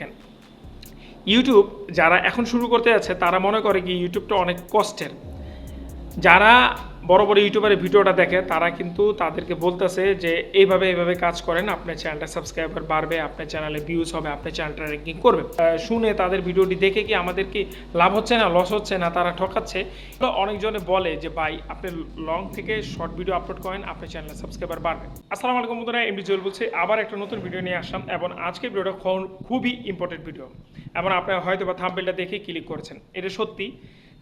দেখেন ইউটিউব যারা এখন শুরু করতে যাচ্ছে তারা মনে করে কি ইউটিউবটা অনেক কষ্টের। যারা বড় বড় ইউটিউবারের ভিডিওটা দেখে, তারা কিন্তু তাদেরকে বলতেছে যে, এইভাবে এইভাবে কাজ করেন, আপনার চ্যানেলটা সাবস্ক্রাইবার বাড়বে, আপনার চ্যানেলে ভিউজ হবে, আপনার চ্যানেলটা র্যাঙ্কিং করবে। শুনে তাদের ভিডিওটি দেখে কি আমাদের কি লাভ হচ্ছে না লস হচ্ছে না, তারা ঠকাচ্ছে? অনেকজনে বলে যে, ভাই, আপনি লং থেকে শর্ট ভিডিও আপলোড করেন, আপনার চ্যানেলে সাবস্ক্রাইবার বাড়বে। আসসালামু আলাইকুম বন্ধুরা এমডি জুয়েল বলছি। আবার একটা নতুন ভিডিও নিয়ে আসলাম এবং আজকে ভিডিওটা খুবই ইম্পর্টেন্ট ভিডিও এবং আপনারা হয়তো বা থাম্বেলটা দেখে ক্লিক করেছেন। এটা সত্যি।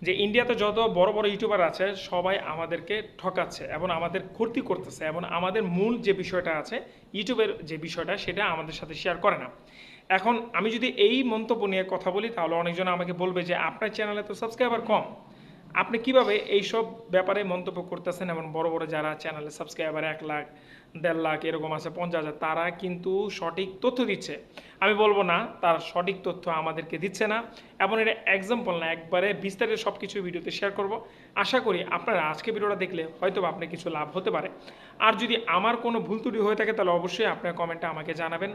যে ইন্ডিয়াতে যত বড় বড় ইউটিউবার আছে, সবাই আমাদেরকে ঠকাচ্ছে এবং আমাদের ক্ষতি করতেছে এবং আমাদের মূল যে বিষয়টা আছে ইউটিউবের যে বিষয়টা, সেটা আমাদের সাথে শেয়ার করে না। এখন আমি যদি এই মন্তব্য নিয়ে কথা বলি, তাহলে অনেকজন আমাকে বলবে যে, আপনার চ্যানেলে তো সাবস্ক্রাইবার কম। আপনি কীভাবে এইসব ব্যাপারে মন্তব্য করতেছেন এবং বড় বড় যারা চ্যানেলে সাবস্ক্রাইবার এক লাখ, দেড় লাখ এরকম আছে, পঞ্চাশ হাজার, তারা কিন্তু সঠিক তথ্য দিচ্ছে। আমি বলব না, তার সঠিক তথ্য আমাদেরকে দিচ্ছে না। এবং এটা এক্সাম্পল না, একবারে বিস্তারিত সব কিছু ভিডিওতে শেয়ার করব। আশা করি আপনারা আজকে ভিডিওটা দেখলে হয়তো বা আপনার কিছু লাভ হতে পারে। আর যদি আমার কোনো ভুল ত্রুটি হয়ে থাকে, তাহলে অবশ্যই আপনার কমেন্টে আমাকে জানাবেন।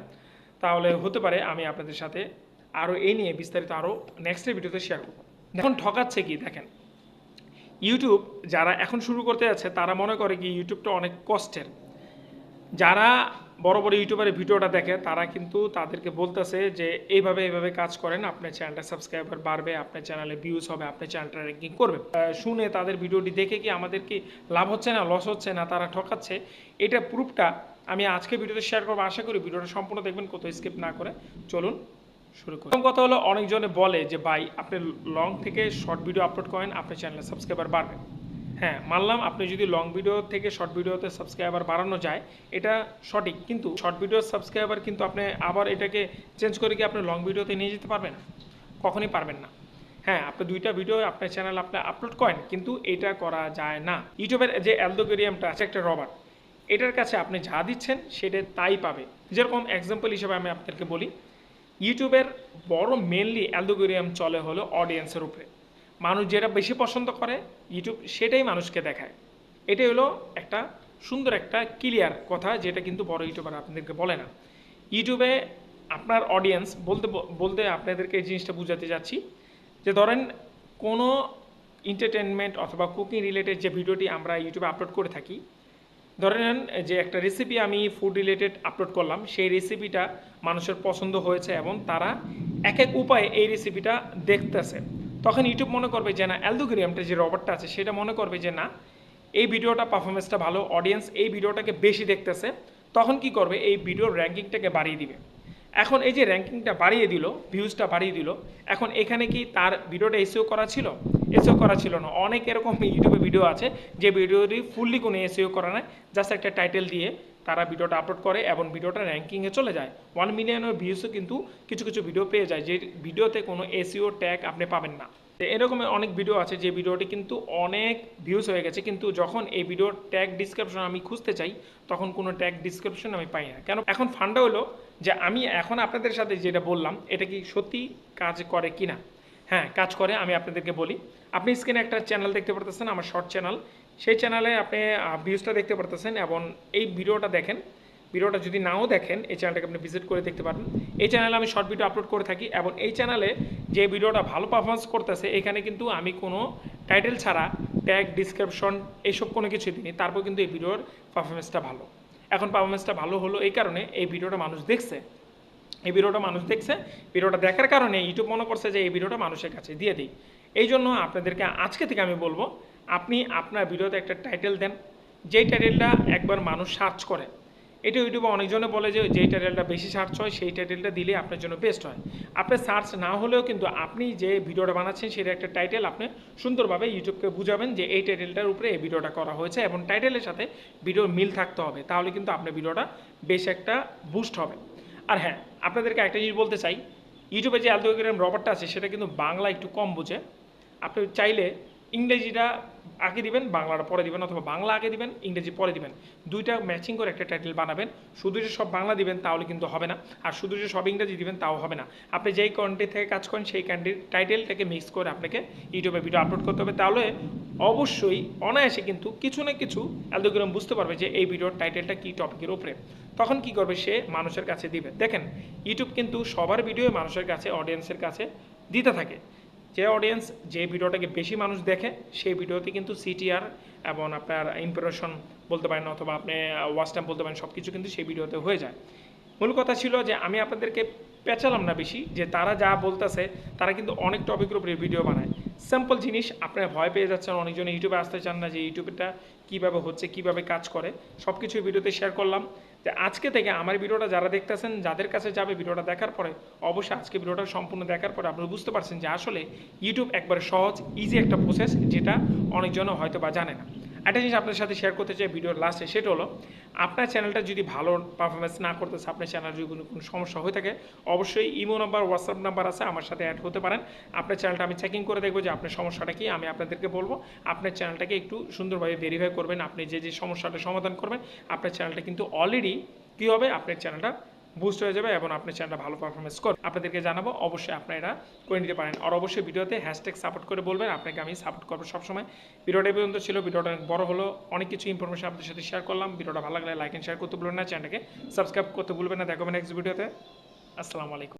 তাহলে হতে পারে আমি আপনাদের সাথে আরও এই নিয়ে বিস্তারিত আরও নেক্সটের ভিডিওতে শেয়ার করব। এখন ঠকাচ্ছে কি? দেখেন। ইউটিউব যারা এখন শুরু করতে যাচ্ছে, তারা মনে করে কি ইউটিউবটা অনেক কষ্টের। যারা বড় বড় ইউটিউবারের ভিডিওটা দেখে, তারা কিন্তু তাদেরকে বলতেছে যে, এইভাবে এইভাবে কাজ করেন, আপনার চ্যানেলটা সাবস্ক্রাইবার বাড়বে, আপনার চ্যানেলে ভিউজ হবে, আপনার চ্যানেলটা র্যাঙ্কিং করবে। শুনে তাদের ভিডিওটি দেখে কি আমাদের কি লাভ হচ্ছে না লস হচ্ছে না, তারা ঠকাচ্ছে? এটা প্রুফটা আমি আজকে ভিডিওতে শেয়ার করব। আশা করি ভিডিওটা সম্পূর্ণ দেখবেন, কোথাও স্কিপ না করে। চলুন শুরু করি। প্রথম কথা হলো, অনেকজনে বলে যে, ভাই, আপনি লং থেকে শর্ট ভিডিও আপলোড করেন, আপনার চ্যানেলে সাবস্ক্রাইবার বাড়বে। হ্যাঁ মানলাম আপনি যদি লং ভিডিও থেকে শর্ট ভিডিওতে সাবস্ক্রাইবার বাড়ানো যায়, এটা সঠিক। কিন্তু শর্ট ভিডিও সাবস্ক্রাইবার কিন্তু আপনি আবার এটাকে চেঞ্জ করে কি আপনি লং ভিডিওতে নিয়ে যেতে পারবেন? কখনই পারবেন না। হ্যাঁ আপনি দুইটা ভিডিও আপনার চ্যানেল আপনি আপলোড করেন, কিন্তু এটা করা যায় না। ইউটিউবের যে অ্যালদোগেরিয়ামটা আছে, একটা রবার এটার কাছে আপনি যা দিচ্ছেন, সেটা তাই পাবে। যেরকম এক্সাম্পল হিসেবে আমি আপনাদেরকে বলি ইউটিউবের বড় মেনলি অ্যালদোগেরিয়াম চলে হলো অডিয়েন্সের উপরে। মানুষ যেটা বেশি পছন্দ করে, ইউটিউব সেটাই মানুষকে দেখায়। এটাই হলো একটা সুন্দর একটা ক্লিয়ার কথা, যেটা কিন্তু বড় ইউটিউবার আপনাদেরকে বলে না। ইউটিউবে আপনার অডিয়েন্স বলতে বলতে আপনাদেরকে এই জিনিসটা বুঝাতে যাচ্ছি যে ধরেন কোনো এন্টারটেনমেন্ট অথবা কুকিং রিলেটেড যে ভিডিওটি আমরা ইউটিউবে আপলোড করে থাকি ধরে নেন যে একটা রেসিপি আমি ফুড রিলেটেড আপলোড করলাম, সেই রেসিপিটা মানুষের পছন্দ হয়েছে এবং তারা এক এক উপায়ে এই রেসিপিটা দেখতেছে। তখন ইউটিউব মনে করবে যে, না অ্যালদোগ্রিয়ামটা যে রবারটা আছে, সেটা মনে করবে যে, না, এই ভিডিওটা পারফরমেন্সটা ভালো অডিয়েন্স এই ভিডিওটাকে বেশি দেখতেছে। তখন কি করবে? এই ভিডিওর র্যাঙ্কিংটাকে বাড়িয়ে দিবে। এখন এই যে র্যাঙ্কিংটা বাড়িয়ে দিল ভিউজটা বাড়িয়ে দিল, এখন এখানে কি তার ভিডিওটা এসিও করা ছিল? এসিও করা ছিল না। অনেক এরকম ইউটিউবে ভিডিও আছে, যে ভিডিওটি ফুললি কোনো এসিও করা নাই জাস্ট একটা টাইটেল দিয়ে তারা ভিডিওটা আপলোড করে এবং ভিডিওটা র্যাঙ্কিংয়ে চলে যায়। ওয়ান মিলিয়নের ভিউসও কিন্তু কিছু কিছু ভিডিও পেয়ে যায়, যে ভিডিওতে কোনো এসিও ট্যাগ আপনি পাবেন না। এরকম অনেক ভিডিও আছে, যে ভিডিওটি কিন্তু অনেক ভিউজ হয়ে গেছে, কিন্তু যখন এই ভিডিওর ট্যাগ ডিসক্রিপশন আমি খুঁজতে চাই, তখন কোনো ট্যাগ ডিসক্রিপশন আমি পাই না। কেন? এখন ফান্ডা হলো যে আমি এখন আপনাদের সাথে যেটা বললাম, এটা কি সত্যি কাজ করে কি না হ্যাঁ কাজ করে, আমি আপনাদেরকে বলি। আপনি স্ক্রিনে একটা চ্যানেল দেখতে পারতেছেন, আমার শর্ট চ্যানেল সেই চ্যানেলে আপনি ভিউজটা দেখতে পারতেছেন এবং এই ভিডিওটা দেখেন। ভিডিওটা যদি নাও দেখেন, এই চ্যানেলটাকে আপনি ভিজিট করে দেখতে পারেন। এই চ্যানেলে আমি শর্ট ভিডিও আপলোড করে থাকি এবং এই চ্যানেলে যে ভিডিওটা ভালো পারফরমেন্স করতেছে, এখানে কিন্তু আমি কোনো টাইটেল ছাড়া ট্যাগ ডিসক্রিপশন এইসব কোনো কিছু দিইনি। তারপর কিন্তু এই ভিডিওর পারফরমেন্সটা ভালো। এখন পারফরমেন্সটা ভালো হলো এই কারণে এই ভিডিওটা মানুষ দেখছে। এই ভিডিওটা মানুষ দেখছে, ভিডিওটা দেখার কারণে ইউটিউব মনে করছে যে এই ভিডিওটা মানুষের কাছে দিয়ে দিই। এই জন্য আপনাদেরকে আজকে থেকে আমি বলব, আপনি আপনার ভিডিওতে একটা টাইটেল দেন, যেই টাইটেলটা একবার মানুষ সার্চ করে। এটা ইউটিউবে অনেকজনে বলে যে যেই টাইটেলটা বেশি সার্চ হয়, সেই টাইটেলটা দিলে আপনার জন্য বেস্ট হয়। আপনার সার্চ না হলেও কিন্তু আপনি যে ভিডিওটা বানাচ্ছেন, সেটা একটা টাইটেল আপনি সুন্দরভাবে ইউটিউবকে বুঝাবেন যে, এই টাইটেলটার উপরে এই ভিডিওটা করা হয়েছে এবং টাইটেলের সাথে ভিডিওর মিল থাকতে হবে। তাহলে কিন্তু আপনার ভিডিওটা বেশ একটা বুস্ট হবে। আর হ্যাঁ আপনাদেরকে একটা জিনিস বলতে চাই। ইউটিউবে যে অ্যালগোরিদম রবারটা আছে, সেটা কিন্তু বাংলা একটু কম বোঝে। আপনি চাইলে ইংরেজিটা আগে দিবেন, বাংলাটা পরে দিবেন অথবা বাংলা আগে দিবেন, ইংরেজি পরে দিবেন। দুইটা ম্যাচিং করে একটা টাইটেল বানাবেন। শুধু যে সব বাংলা দিবেন তাহলে কিন্তু হবে না। আর শুধু যে সব ইংরেজি দিবেন তাও হবে না। আপনি যেই কন্ট্রি থেকে কাজ করেন, সেই কান্ট্রির টাইটেলটাকে মিক্স করে আপনাকে ইউটিউবে ভিডিও আপলোড করতে হবে। তাহলে অবশ্যই অনায়াসে কিন্তু কিছু না কিছু অ্যালগোরিদম বুঝতে পারবে যে এই ভিডিওর টাইটেলটা কী টপিকের উপরে। তখন কি করবে? সে মানুষের কাছে দিবে। দেখেন ইউটিউব কিন্তু সবার ভিডিও মানুষের কাছে অডিয়েন্সের কাছে দিতে থাকে। যে অডিয়েন্স যে ভিডিওটাকে বেশি মানুষ দেখে, সেই ভিডিওতে কিন্তু সিটিআর এবং আপনার ইম্প্রেশন বলতে পারেন অথবা আপনি ওয়াচ টাইম বলতে পারেন সব কিছু কিন্তু সেই ভিডিওতে হয়ে যায়। মূল কথা ছিল যে আমি আপনাদেরকে পেঁচালাম না বেশি, যে তারা যা বলতেছে, তারা কিন্তু অনেক টপিকের উপরে ভিডিও বানায়। সিম্পল জিনিস আপনার ভয় পেয়ে যাচ্ছেন, অনেকজন ইউটিউবে আসতে চান না যে ইউটিউবটা কীভাবে হচ্ছে, কীভাবে কাজ করে সব কিছু ভিডিওতে শেয়ার করলাম। যে আজকে থেকে আমার ভিডিওটা যারা দেখতেছেন, যাদের কাছে যাবে ভিডিওটা দেখার পরে, অবশ্যই আজকে ভিডিওটা সম্পূর্ণ দেখার পরে আপনারা বুঝতে পারছেন যে আসলে ইউটিউব একবার সহজ ইজি একটা প্রসেস যেটা অনেকজন হয়তো বা জানে না। একটা জিনিস আপনার সাথে শেয়ার করতে চাই ভিডিওর লাস্টে সেটা হলো, আপনার চ্যানেলটা যদি ভালো পারফরমেন্স না করতেছে, আপনার চ্যানেল যদি কোনো কোনো সমস্যা হয়ে থাকে, অবশ্যই ইমো নাম্বার হোয়াটসঅ্যাপ নাম্বার আছে, আমার সাথে অ্যাড হতে পারেন। আপনার চ্যানেলটা আমি চেকিং করে দেখব যে আপনার সমস্যাটা কি, আমি আপনাদেরকে বলব, আপনার চ্যানেলটাকে একটু সুন্দরভাবে ভেরিফাই করবেন, আপনি যে যে সমস্যাটা সমাধান করবেন, আপনার চ্যানেলটা কিন্তু অলরেডি কী হবে, আপনার চ্যানেলটা বুস্ট হয়ে যাবে এবং আপনার চ্যানেলটা ভালো পারফরমেন্স করবে আপনাদেরকে জানাব, অবশ্যই আপনারা এটা করে নিতে পারেন। আর অবশ্যই ভিডিওতে হ্যাশট্যাগ সাপোর্ট করে বলবেন, আপনাকে আমি সাপোর্ট করব সবসময়। ভিডিওটা পর্যন্ত ছিল, ভিডিওটা অনেক বড় হলো। অনেক কিছু ইনফরমেশন আপনাদের সাথে শেয়ার করলাম। ভিডিওটা ভালো লাগলে লাইক অ্যান্ড শেয়ার করতে ভুলবেন না চ্যানেলটাকে সাবস্ক্রাইব করতে ভুলবেন না। দেখবেন নেক্সট ভিডিওতে আসসালামু আলাইকুম।